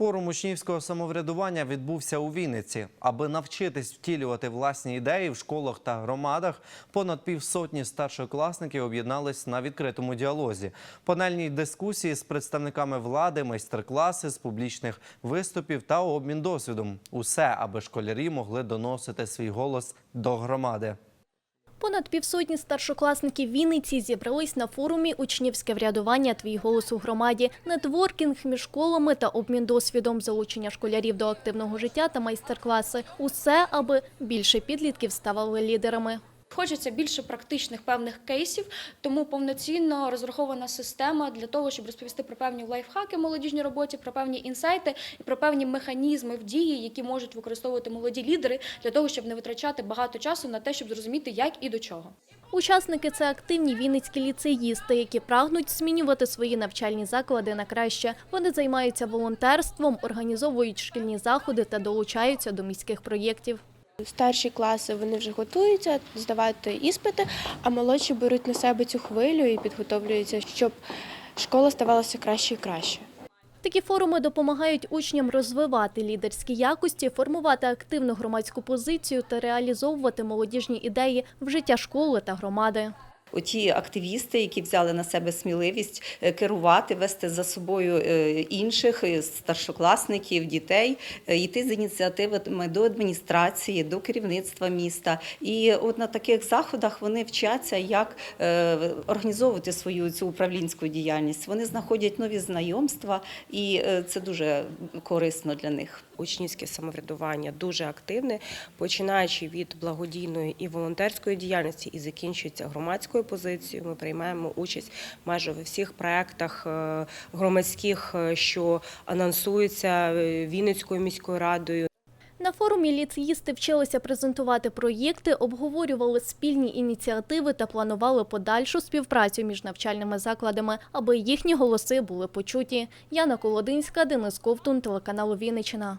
Форум учнівського самоврядування відбувся у Вінниці. Аби навчитись втілювати власні ідеї в школах та громадах, понад півсотні старшокласників об'єднались на відкритому діалозі. Панельні дискусії з представниками влади, майстер-класи з публічних виступів та обмін досвідом. Усе, аби школярі могли доносити свій голос до громади. Понад півсотні старшокласників Вінниці зібрались на форумі Учнівське врядування Твій голос у громаді, нетворкінг між школами та обмін досвідом, залучення школярів до активного життя та майстер-класи. Усе, аби більше підлітків ставали лідерами. Хочеться більше практичних певних кейсів, тому повноцінно розрахована система для того, щоб розповісти про певні лайфхаки в молодіжній роботі, про певні інсайти і про певні механізми в дії, які можуть використовувати молоді лідери для того, щоб не витрачати багато часу на те, щоб зрозуміти, як і до чого. Учасники це активні вінницькі ліцеїсти, які прагнуть змінювати свої навчальні заклади на краще. Вони займаються волонтерством, організовують шкільні заходи та долучаються до міських проєктів. Старші класи вони вже готуються здавати іспити, а молодші беруть на себе цю хвилю і підготовлюються, щоб школа ставалася краще і краще. Такі форуми допомагають учням розвивати лідерські якості, формувати активну громадську позицію та реалізовувати молодіжні ідеї в життя школи та громади. Оті активісти, які взяли на себе сміливість е, керувати, вести за собою е, інших е, старшокласників, дітей, йти з ініціативами до адміністрації, до керівництва міста. І от на таких заходах вони вчаться, як організовувати свою цю управлінську діяльність. Вони знаходять нові знайомства, і це дуже корисно для них. учнівське самоврядування дуже активне, починаючи від благодійної і волонтерської діяльності і закінчується громадською позицією. Ми приймаємо участь майже у всіх проектах е, громадських, е, що анонсуються е, Вінницькою міською радою. На форумі ліцеїсти вчилися презентувати проєкти, обговорювали спільні ініціативи та планували подальшу співпрацю між навчальними закладами, аби їхні голоси були почуті. Яна Колодинська, Денис Ковтун, телеканал Вінниччина.